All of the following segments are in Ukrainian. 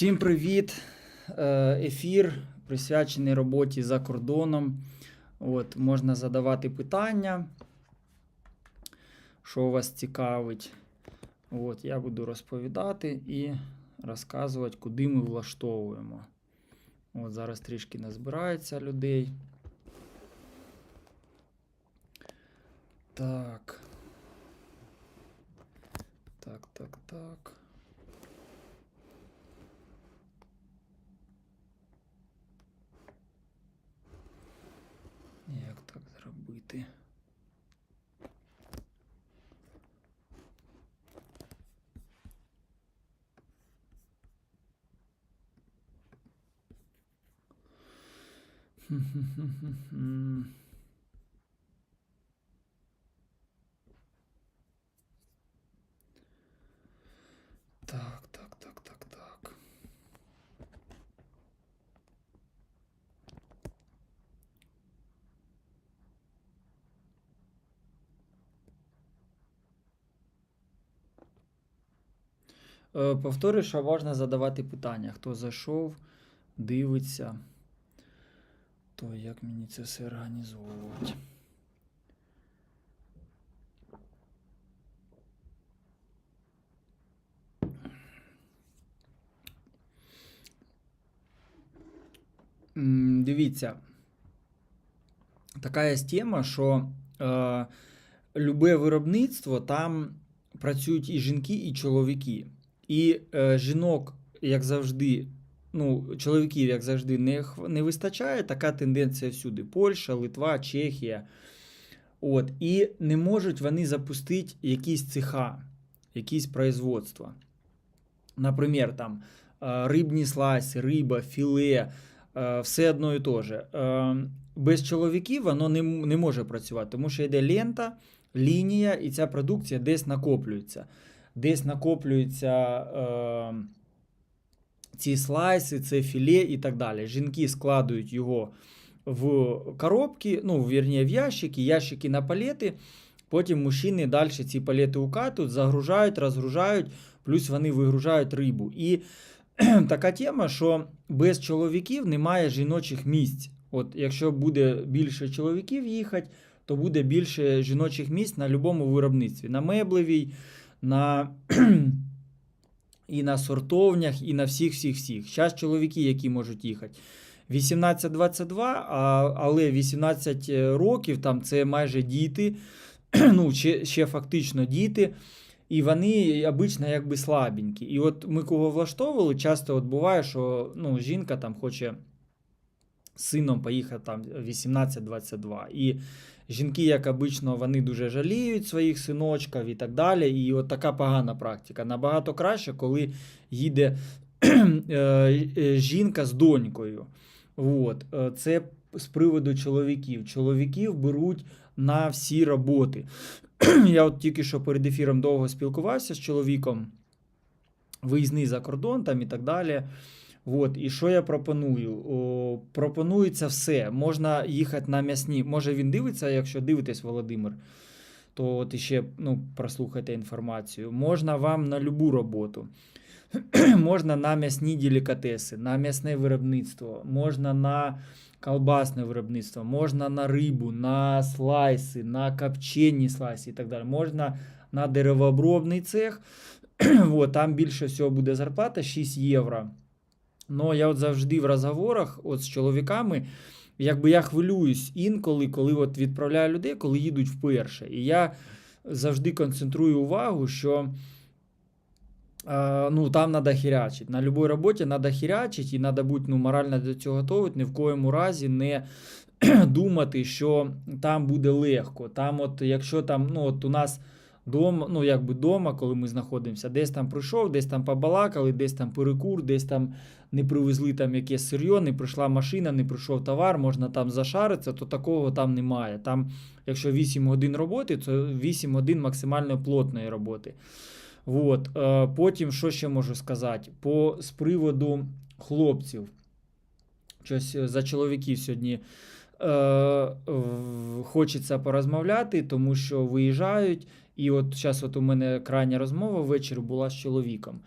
Всім привіт! Е, Ефір присвячений роботі за кордоном. От, можна задавати питання, що вас цікавить. От, я буду розповідати і розказувати, куди ми влаштовуємо. От, зараз трішки назбирається людей. Так. Так, так, так. зробити? Хм-хм-хм-хм-хм. Повторюю, що можна задавати питання. Хто зайшов, дивиться, то як мені це все організовувати? Дивіться, така є тема, що е, любе виробництво там працюють і жінки, і чоловіки. І е, жінок, як завжди, ну, чоловіків, як завжди, не, не вистачає. Така тенденція всюди: Польща, Литва, Чехія. От, і не можуть вони запустити якісь цеха, якісь производства. Наприклад, там е, рибні слайси, риба, філе, е, все одно і те же. Е, Без чоловіків воно не, не може працювати, тому що йде лента, лінія, і ця продукція десь накоплюється. Десь накоплюються е, ці слайси, це філе і так далі. Жінки складують його в коробки, ну, вірні, в ящики, ящики на палети. Потім мужчини далі ці палети укатують, загружають, розгружають, плюс вони вигружають рибу. І така тема, що без чоловіків немає жіночих місць. От якщо буде більше чоловіків їхати, то буде більше жіночих місць на будь-якому виробництві. На меблевій, на і на сортовнях, і на всіх, всіх, всіх. Зараз чоловіки, які можуть їхати. 18-22, але 18 років там це майже діти, ну, ще, ще фактично діти. І вони обично якби слабенькі. І от ми кого влаштовували, часто от буває, що ну, жінка там хоче з сином поїхати там 18-22. І жінки, як обично, вони дуже жаліють своїх синочків і так далі. І от така погана практика. Набагато краще, коли їде е, е, жінка з донькою. От. Е, Це з приводу чоловіків. Чоловіків беруть на всі роботи. Я от тільки що перед ефіром довго спілкувався з чоловіком, виїзний за кордон там і так далі. От, і що я пропоную? О, пропонується все. Можна їхати на м'ясні. Може він дивиться, якщо дивитесь, Володимир, то от іще ну, прослухайте інформацію. Можна вам на любу роботу. можна на м'ясні делікатеси, на м'ясне виробництво, можна на колбасне виробництво, можна на рибу, на слайси, на копчені слайси і так далі. Можна на деревообробний цех. От, там більше всього буде зарплата 6 євро. Ну, я от завжди в розговорах от з чоловіками, якби я хвилююсь інколи, коли от відправляю людей, коли їдуть вперше. І я завжди концентрую увагу, що ну, там треба хірячити. На будь-якій роботі треба хірячити, і треба бути ну, морально до цього готовий, ні в коєму разі не думати, що там буде легко. Там, от, якщо там, ну, от у нас дома, ну, якби дома, коли ми знаходимося, десь там прийшов, десь там побалакали, десь там перекур, десь там не привезли там якесь сир'йо, не прийшла машина, не прийшов товар, можна там зашаритися, то такого там немає. Там, якщо 8 годин роботи, то 8 годин максимально плотної роботи. От. Е, Потім, що ще можу сказати? По, з приводу хлопців. Щось е, за чоловіків сьогодні е, хочеться порозмовляти, тому що виїжджають. І от зараз от у мене крайня розмова ввечері була з чоловіком.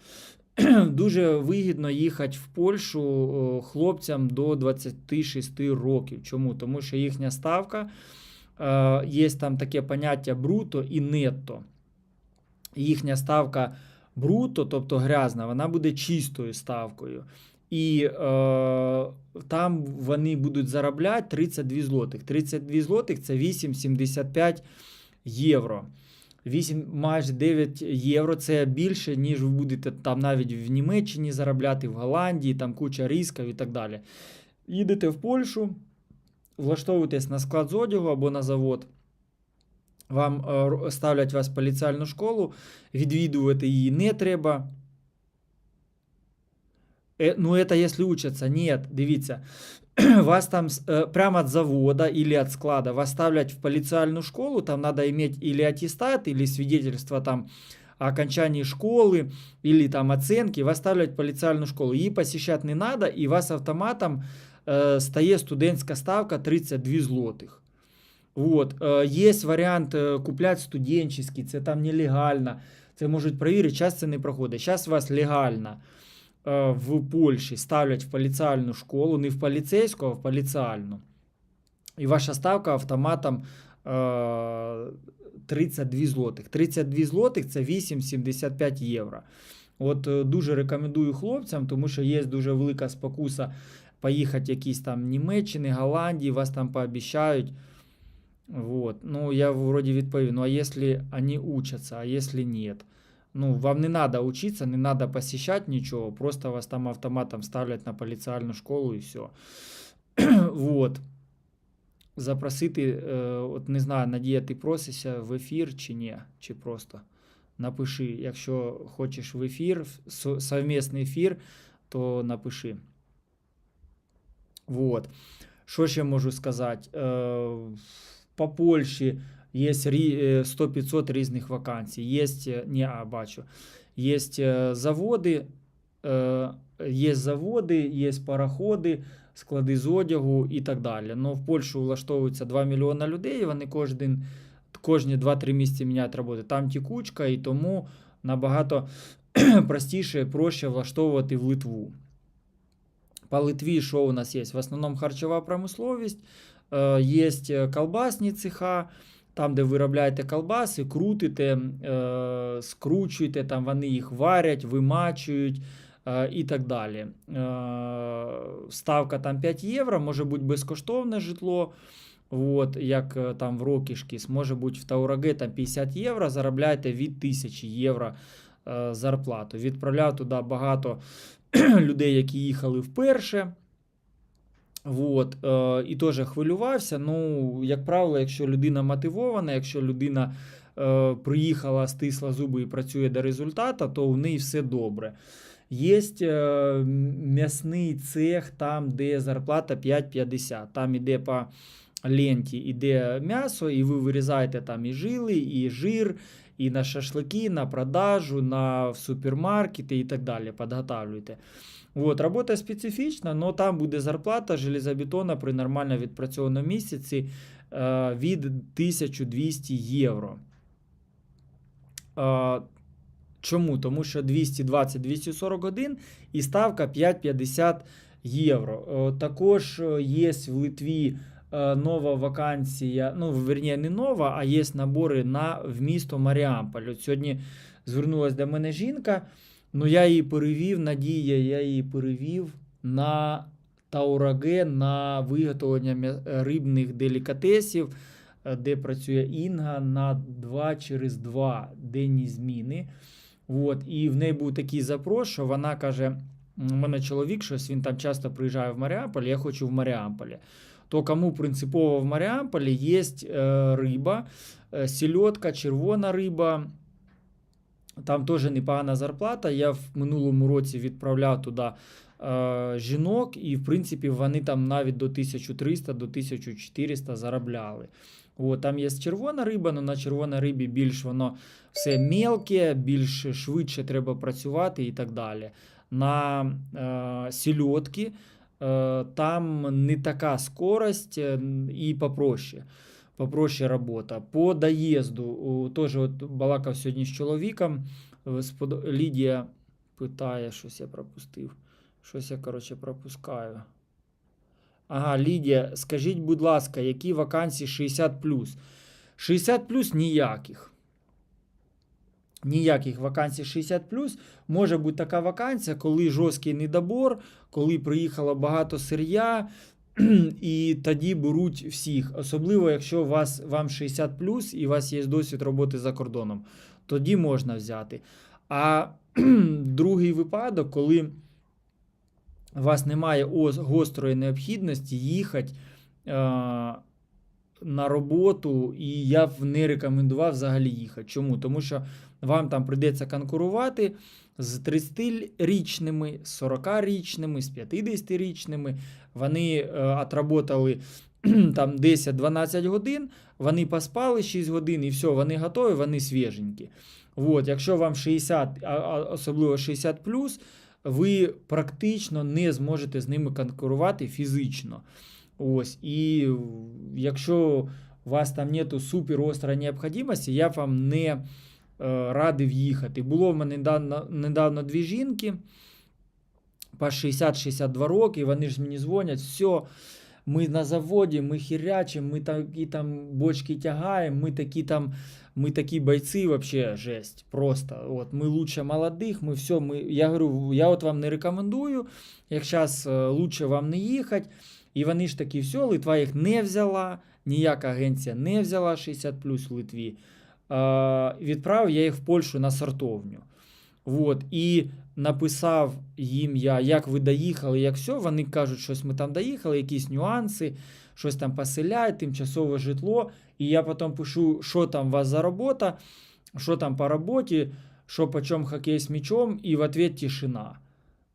дуже вигідно їхати в Польщу хлопцям до 26 років. Чому? Тому що їхня ставка, е, є там таке поняття бруто і нетто. Їхня ставка бруто, тобто грязна, вона буде чистою ставкою. І е, там вони будуть заробляти 32 злотих. 32 злотих це 8,75 євро. 8, майже 9 євро це більше, ніж ви будете там навіть в Німеччині заробляти, в Голландії, там куча рисків і так далі. Їдете в Польщу, влаштовуєтесь на склад з одягу або на завод. Вам е, ставлять вас поліціальну школу, відвідувати її не треба. Э, ну, это если учатся. Нет, дивіться. Вас там с- э, прямо от завода или от склада вас ставлять в полициальную школу, там надо иметь или аттестат, или свидетельство там о окончании школы, или там оценки, вас ставлять в полициальную школу. Її посещать не надо, і вас автоматом е, стає студентська ставка 32 злотих. Вот. Е, є варіант е, купляти студенческий, це там нелегально. Це можуть перевірити, час це не проходить. Зараз вас легально е, В Польщі ставлять в поліціальну школу, не в поліцейську, а в поліціальну. І ваша ставка автоматом е, 32 злотих. 32 злотих це 8,75 євро. От е, дуже рекомендую хлопцям, тому що є дуже велика спокуса поїхати якісь там Німеччини, Голландії, вас там пообіцяють. Вот. Ну, я вроде відповів, ну а если они учатся, а если нет? Ну, вам не надо учиться, не надо посещать ничего, просто вас там автоматом ставлять на поліціальну школу і все. вот. Запросити, е, от не знаю, Надія, ти просишся в ефір чи ні, чи просто напиши. Якщо хочеш в ефір, в со- совмісний ефір, то напиши. Вот. Що ще можу сказати? Е, по Польщі є е, 100-500 різних вакансій. Є, не, а, бачу. Є е, заводи, є заводи, є пароходи, склади з одягу і так далі. Но в Польщу влаштовується 2 мільйона людей, вони кожен, кожні 2-3 місяці міняють роботи. Там тікучка, і тому набагато простіше і проще влаштовувати в Литву. По Литві що у нас є? В основному харчова промисловість, е, є колбасні цеха, там, де виробляєте колбаси, крутите, е, скручуєте, там вони їх варять, вимачують е, і так далі. Е, ставка там 5 євро, може бути безкоштовне житло. От, як е, там в Рокішкіс, може бути в Таураге там 50 євро, заробляєте від 1000 євро е, зарплату. Відправляв туди багато людей, які їхали вперше. Вот, е, і теж хвилювався. Ну, як правило, якщо людина мотивована, якщо людина е, приїхала, стисла зуби і працює до результату, то у неї все добре. Є е, м'ясний цех, там, де зарплата 5,50. Там іде по ленті іде м'ясо, і ви вирізаєте там і жили, і жир, і на шашлики, на продажу, на в супермаркети і так далі. Підготавлюєте. Вот, робота специфічна, але там буде зарплата железобетона при нормально відпрацьованому місяці е, від 1200 євро. Е, чому? Тому що 220-240 годин і ставка 5,50 євро. Е, також є в Литві нова вакансія, ну, верні, не нова, а є набори на, в місто Маріамполь. От сьогодні звернулася до мене жінка. Ну, я її перевів, Надія, я її перевів на Таураге на виготовлення рибних делікатесів, е, де працює Інга на 2 через 2 денні зміни. От, і в неї був такий запрос, що вона каже: у мене чоловік, щось він там часто приїжджає в Маріамполь, я хочу в Маріамполі. То кому принципово в Маріамполі є е, риба, е, сільотка, червона риба. Там теж непогана зарплата. Я в минулому році відправляв туди е, жінок, і, в принципі, вони там навіть до 1300 до 1400 заробляли. От, там є червона риба, але на червоній рибі більш воно все мелке, більш швидше треба працювати і так далі. На е, сільотки там не така скорость е, і попроще попроще робота. По доїзду теж от балакав сьогодні з чоловіком. е, Лідія питає, щось я пропустив. Щось я, коротше, пропускаю. Ага, Лідія, скажіть, будь ласка, які вакансії 60 60 ніяких. Ніяких вакансій 60 Може бути така вакансія, коли жорсткий недобор, коли приїхало багато сир'я, і тоді беруть всіх. Особливо, якщо вас, вам 60 і у вас є досвід роботи за кордоном, тоді можна взяти. А другий випадок, коли у вас немає гострої необхідності їхати е, на роботу, і я б не рекомендував взагалі їхати. Чому? Тому що вам там прийдеться конкурувати з 30-річними, 40-річними, з 50-річними. Вони е, отработали там 10-12 годин, вони поспали 6 годин і все, вони готові, вони свіженькі. От, якщо вам 60, а- а особливо 60 ви практично не зможете з ними конкурувати фізично. Ось, і якщо у вас там нету супер острої необхідності, я вам не е, радив їхати. Було в мене недавно, недавно дві жінки по 60-62 роки, вони ж мені дзвонять, все, ми на заводі, ми хірячимо, ми такі там бочки тягаємо, ми такі там, ми такі бойці, вообще жесть, просто. От, ми лучше молодих, ми все, ми, я говорю, я от вам не рекомендую, як зараз лучше вам не їхати. І вони ж такі, все, Литва їх не взяла, ніяка агенція не взяла 60 плюс в Литві. Е, відправив я їх в Польщу на сортовню. Вот. І написав їм я, як ви доїхали, як все. Вони кажуть, щось ми там доїхали, якісь нюанси, щось там поселяють, тимчасове житло. І я потім пишу, що там у вас за робота, що там по роботі, що по чому хокей з м'ячом, і в ответ тишина.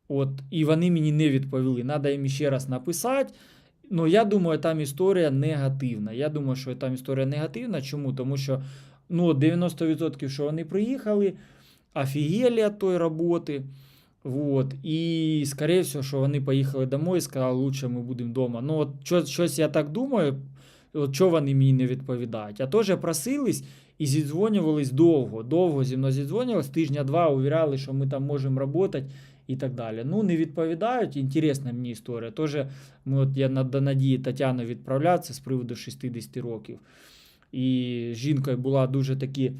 От, і вони мені не відповіли. Надо їм ще раз написати. Ну, я думаю, там історія негативна. Я думаю, що там історія негативна. Чому? Тому що ну, 90% що вони приїхали, офігели від тої роботи. Вот. І, скоріше всього, що вони поїхали домой і сказали, лучше ми будемо вдома. Ну, от що, щось я так думаю, от що вони мені не відповідають. А теж просились і зідзвонювались довго. Довго зі мною зідзвонювались, тижня-два, увіряли, що ми там можемо працювати і так далі. Ну, не відповідають. Інтересна мені історія. Теж ми от я на, до Надії Тетяну відправляв з приводу 60 років. І жінкою була дуже такі.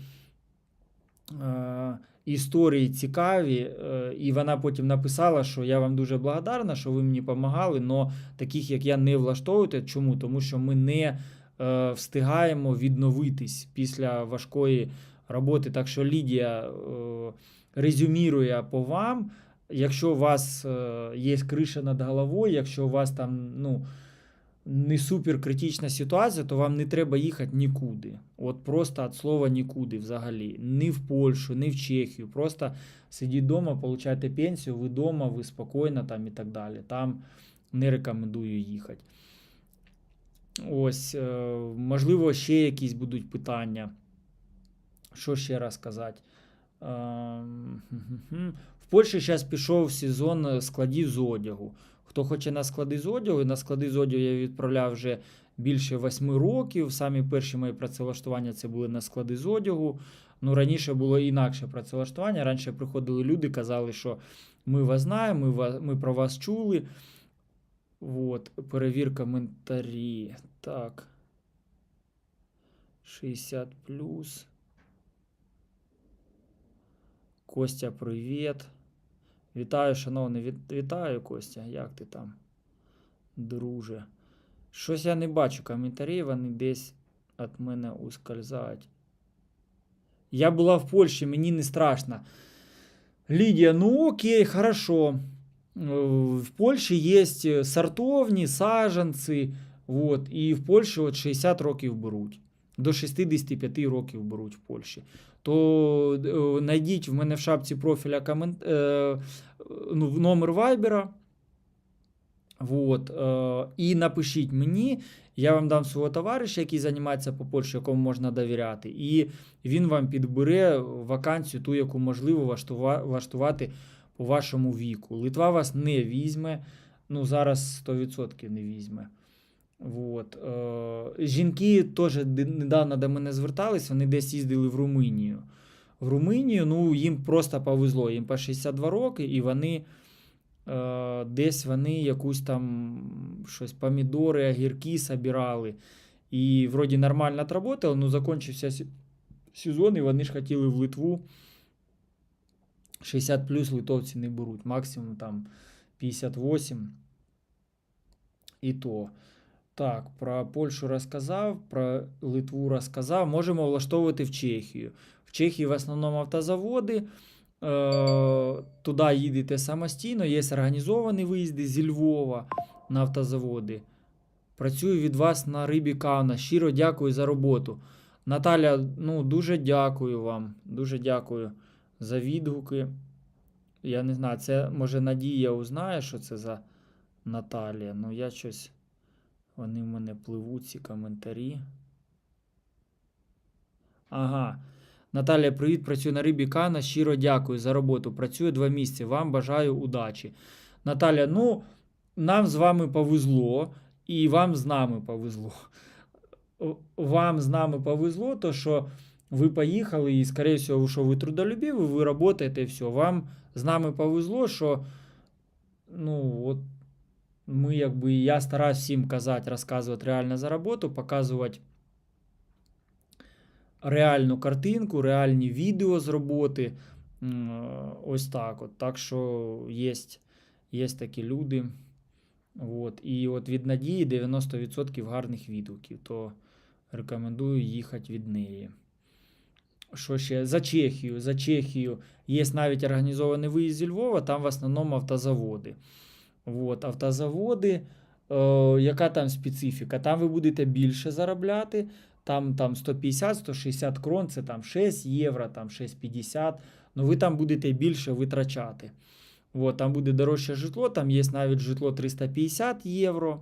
Е, Історії цікаві, е, і вона потім написала, що я вам дуже благодарна, що ви мені допомагали, але таких, як я, не влаштовуєте. Чому? Тому що ми не е, встигаємо відновитись після важкої роботи. Так що Лідія е, резюмірує по вам. Якщо у вас е, є криша над головою, якщо у вас там ну, не супер критична ситуація, то вам не треба їхати нікуди. От просто від слова нікуди взагалі. Ні в Польщу, ні в Чехію. Просто сидіть вдома, получайте пенсію, ви вдома, ви спокійно там і так далі. Там не рекомендую їхати. Ось, е, можливо, ще якісь будуть питання. Що ще раз сказати? Польщі зараз пішов сезон е, складів з одягу. Хто хоче на склади з одягу, на склади з одягу я відправляв вже більше восьми років. Самі перші мої працевлаштування це були на склади з одягу. Ну, раніше було інакше працевлаштування. Раніше приходили люди, казали, що ми вас знаємо, ми, вас, ми про вас чули. От, перевір коментарі. Так. 60 плюс. Костя, привіт. Вітаю, шановний, вітаю, Костя. Як ти там, друже? Щось я не бачу коментарів, вони десь від мене ускользають. Я була в Польщі, мені не страшно. Лідія, ну окей, хорошо. В Польщі є сортовні, саджанці, вот, і в Польщі от 60 років беруть. До 65 років беруть в Польщі. То е, знайдіть в мене в шапці профіля комент... е, ну, номер Вайбера. Вот, е, і напишіть мені, я вам дам свого товариша, який займається по Польщі, якому можна довіряти, і він вам підбере вакансію, ту, яку можливо влаштувати по вашому віку. Литва вас не візьме, ну зараз 100% не візьме. Вот. Е, жінки теж недавно до мене звертались, вони десь їздили в Румунію. в Румунію, ну, їм просто повезло, їм по 62 роки, і вони е, десь вони якусь там щось помідори, огірки собирали. І вроді нормально отработали, ну закінчився сезон, і вони ж хотіли в Литву. 60 плюс литовці не беруть, максимум там 58. І то. Так, про Польщу розказав, про Литву розказав. Можемо влаштовувати в Чехію. В Чехії в основному автозаводи. Е, туди їдете самостійно, є організовані виїзди зі Львова на автозаводи. Працюю від вас на рибі Кауна. Щиро дякую за роботу. Наталя, ну дуже дякую вам. Дуже дякую за відгуки. Я не знаю, це може Надія узнає, що це за Наталія. Ну, я щось. Вони в мене пливуть, ці коментарі. Ага. Наталія, привіт, працюю на рибі Кана. Щиро дякую за роботу. Працюю два місяці. Вам бажаю удачі. Наталя, ну, нам з вами повезло, і вам з нами повезло. Вам з нами повезло, то що ви поїхали, і, скоріше всього, що ви трудолюбиві, ви працюєте, і все. Вам з нами повезло, що ну, от ми, якби, я стараюсь всім казати, розказувати реально за роботу, показувати реальну картинку, реальні відео з роботи. Ось так. От. Так що є, є такі люди. От. І от від Надії 90% гарних відгуків, то рекомендую їхати від неї. Що ще? За Чехію. За Чехію є навіть організований виїзд зі Львова, там в основному автозаводи. От, автозаводи, е, яка там специфіка? Там ви будете більше заробляти. Там, там 150-160 крон, це там 6 євро, там 6,50. Ну ви там будете більше витрачати. От, там буде дорожче житло, там є навіть житло 350 євро.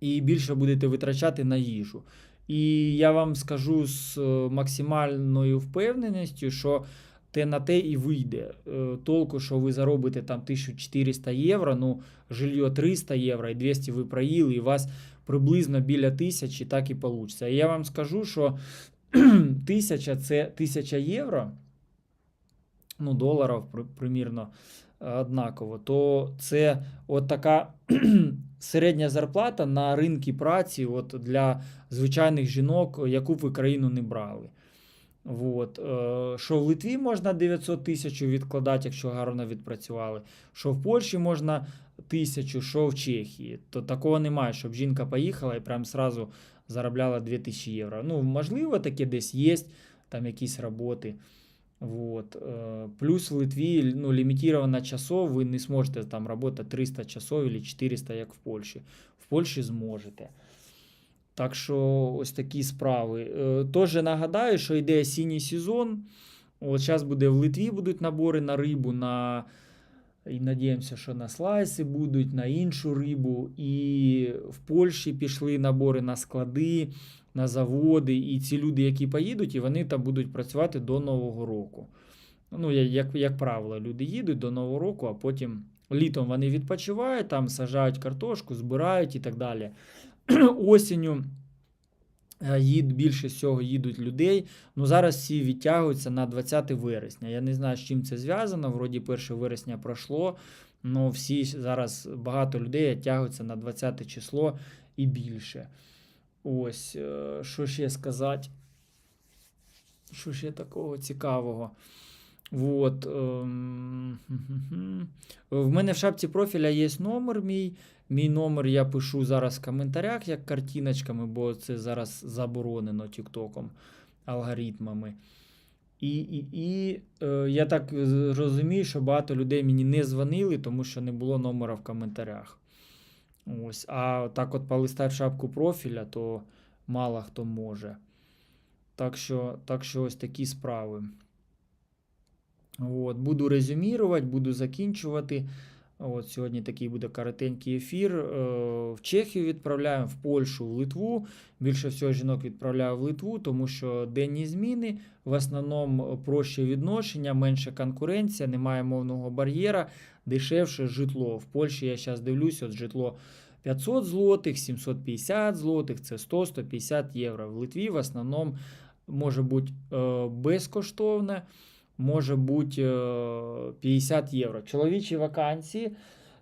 І більше будете витрачати на їжу. І я вам скажу з е, максимальною впевненістю, що те на те і вийде. Е, Толку, що ви заробите там 1400 євро, ну, жилье 300 євро і 200 ви проїли, і у вас приблизно біля 1000 так і вийде. І я вам скажу, що 1000 це 1000 євро, ну, доларів примірно е, однаково, то це от така середня зарплата на ринку праці от для звичайних жінок, яку б ви країну не брали. От. е, Що в Литві можна 900 тисяч відкладати, якщо гарно відпрацювали, що в Польщі можна тисячу, що в Чехії. То такого немає, щоб жінка поїхала і прям сразу заробляла 2000 євро. Ну, можливо, таке десь є, там якісь роботи. Вот. е, Плюс в Литві ну, лімітовано часов, ви не зможете там працювати 300 часов або 400, як в Польщі. В Польщі зможете. Так що ось такі справи. Е, Теж нагадаю, що йде осінній сезон. От зараз буде в Литві будуть набори на рибу, на... і надіємося, що на слайси будуть, на іншу рибу. І в Польщі пішли набори на склади, на заводи. І ці люди, які поїдуть, і вони там будуть працювати до Нового року. Ну, як, як правило, люди їдуть до Нового року, а потім літом вони відпочивають, там сажають картошку, збирають і так далі. Осінню е, їд, більше всього їдуть людей. Ну, зараз всі відтягуються на 20 вересня. Я не знаю, з чим це зв'язано. Вроді 1 вересня пройшло. але всі зараз багато людей тягуються на 20 число і більше. Ось, е, що ще сказати? Що ще такого цікавого? Вот. В мене в шапці профіля є номер мій. Мій номер я пишу зараз в коментарях як картиночками, бо це зараз заборонено Тіктоком, алгоритмами. І, і, і е, я так розумію, що багато людей мені не дзвонили, тому що не було номера в коментарях. Ось. А так от полистати шапку профіля, то мало хто може. Так що, так що ось такі справи. От, буду резюмірувати, буду закінчувати. От, сьогодні такий буде коротенький ефір. Е, В Чехію відправляємо, в Польщу, в Литву. Більше всього жінок відправляю в Литву, тому що денні зміни, в основному проще відношення, менше конкуренція, немає мовного бар'єра, дешевше житло. В Польщі я зараз дивлюсь, от житло 500 злотих, 750 злотих, це 100-150 євро. В Литві в основному може бути е, безкоштовне, може бути е, 50 євро. Чоловічі вакансії.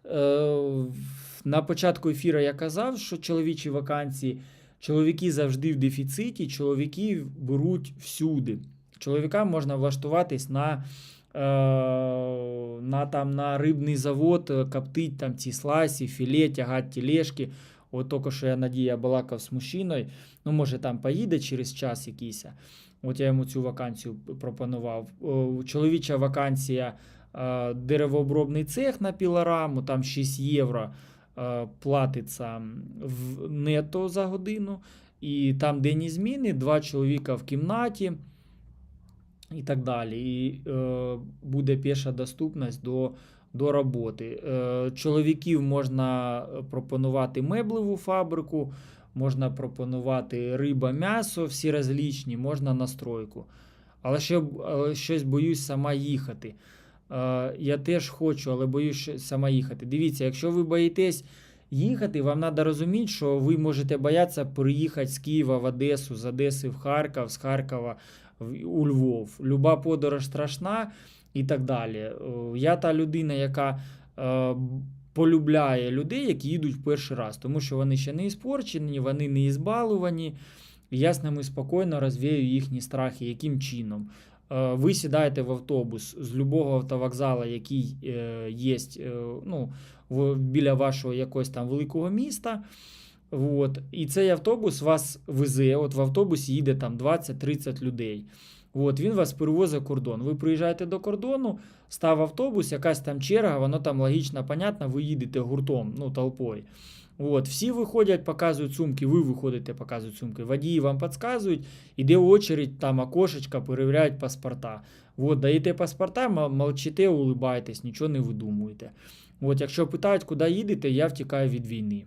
Е, на початку ефіру я казав, що чоловічі вакансії, чоловіки завжди в дефіциті, чоловіки беруть всюди. Чоловікам можна влаштуватись на, е, на, там, на рибний завод, е, коптить там ці слайси, філе, тягати тележки. От тільки що я Надія балакав з мужчиною, ну, може, там поїде через час якийсь. От я йому цю вакансію пропонував. Чоловіча вакансія деревообробний цех на пілораму, там 6 євро платиться в нето за годину. І там денні зміни, два чоловіка в кімнаті і так далі. І е, буде піша доступність до, до роботи. Е, чоловіків можна пропонувати меблеву фабрику, можна пропонувати риба, м'ясо, всі розлічні, можна настройку. Але ще щось боюсь сама їхати. Я теж хочу, але боюсь сама їхати. Дивіться, якщо ви боїтесь їхати, вам треба розуміти, що ви можете боятися переїхати з Києва в Одесу, з Одеси в Харків, з Харкова у Львов. Люба подорож страшна і так далі. Я та людина, яка е, полюбляє людей, які їдуть в перший раз, тому що вони ще не іспорчені, вони не ізбалувані. Я з ними спокійно розвію їхні страхи, яким чином. Е, Ви сідаєте в автобус з любого автовокзалу, який е, є ну, біля вашого якогось там великого міста. От, і цей автобус вас везе. От в автобусі їде там 20-30 людей. От, він вас перевозить кордон. Ви приїжджаєте до кордону, став автобус, якась там черга, воно там логічно, понятно, ви їдете гуртом, ну, толпою. От, всі виходять, показують сумки, ви виходите, показують сумки. Водії вам підказують, іде очередь, там окошечка, перевіряють паспорта. От, даєте паспорта, молчите, улибаєтесь, нічого не видумуєте. От, якщо питають, куди їдете, я втікаю від війни.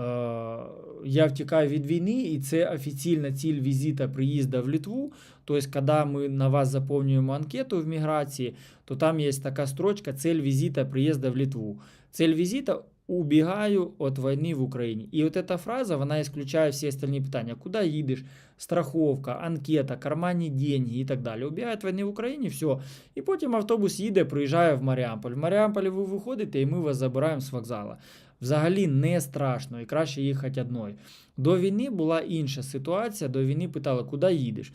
Е, я втікаю від війни, і це офіційна ціль візита приїзду в Литву. Тобто, коли ми на вас заповнюємо анкету в міграції, то там є така строчка «Цель візита приїзду в Литву». Цель візита убігаю від війни в Україні. І от ця фраза, вона ісключає всі остальні питання. Куди їдеш? Страховка, анкета, карманні деньги і так далі. Убігає від війни в Україні, все. І потім автобус їде, приїжджає в Маріамполь. В Маріамполі ви виходите, і ми вас забираємо з вокзалу. Взагалі не страшно і краще їхати одною. До війни була інша ситуація. До війни питали, куди їдеш.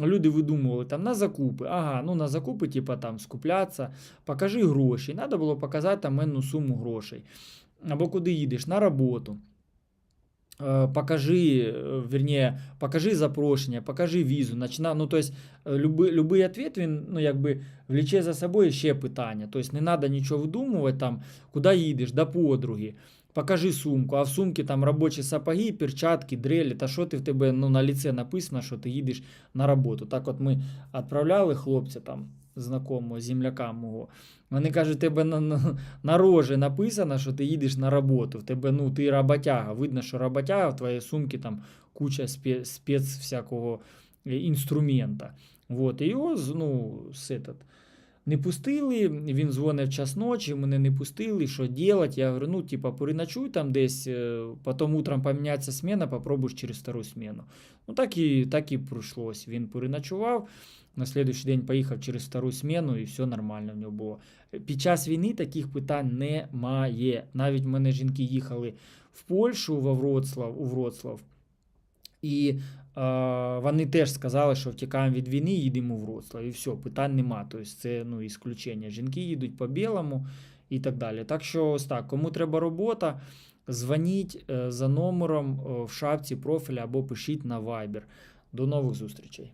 Люди видумували там на закупи. Ага, ну на закупи, типа там скуплятися, покажи гроші. Треба було показати там менну суму грошей. Або куди їдеш? На роботу. Е, Покажи, е, вернее, покажи запрошення, покажи візу. Начина, ну, тобто, е, любий, любий ответ, він, ну, якби, вліче за собою ще питання. Тобто, не треба нічого видумувати, там, куди їдеш, до подруги. Покажи сумку, а в сумці там робочі сапоги, перчатки, дрелі, та що ти в тебе ну, на ліце написано, що ти їдеш на роботу. Так от ми відправляли хлопця там, знакомого, земляка мого. Вони кажуть, тебе на, на, на рожі написано, що ти їдеш на роботу. В тебе, ну, ти роботяга. Видно, що роботяга, в твоїй сумці там куча спец, спец всякого е, інструмента. Вот, і його ну, з этот, не пустили, він дзвонив час ночі, мене не пустили, що делать? Я говорю, ну, типа, переночуй там десь, е, потім утром поміняється смена, попробуєш через втору смену. Ну, так і, так і пройшлось. Він переночував, на следующий день поїхав через втору смену, і все нормально в нього було. Під час війни таких питань немає. Навіть в мене жінки їхали в Польщу, во Вроцлав, у Вроцлав. І вони теж сказали, що втікаємо від війни, їдемо в Вроцлав. І все, питань нема. Тобто це ну, ісключення. Жінки їдуть по білому і так далі. Так що ось так, кому треба робота, дзвоніть е, за номером е, в шапці профіля або пишіть на Viber. До нових зустрічей.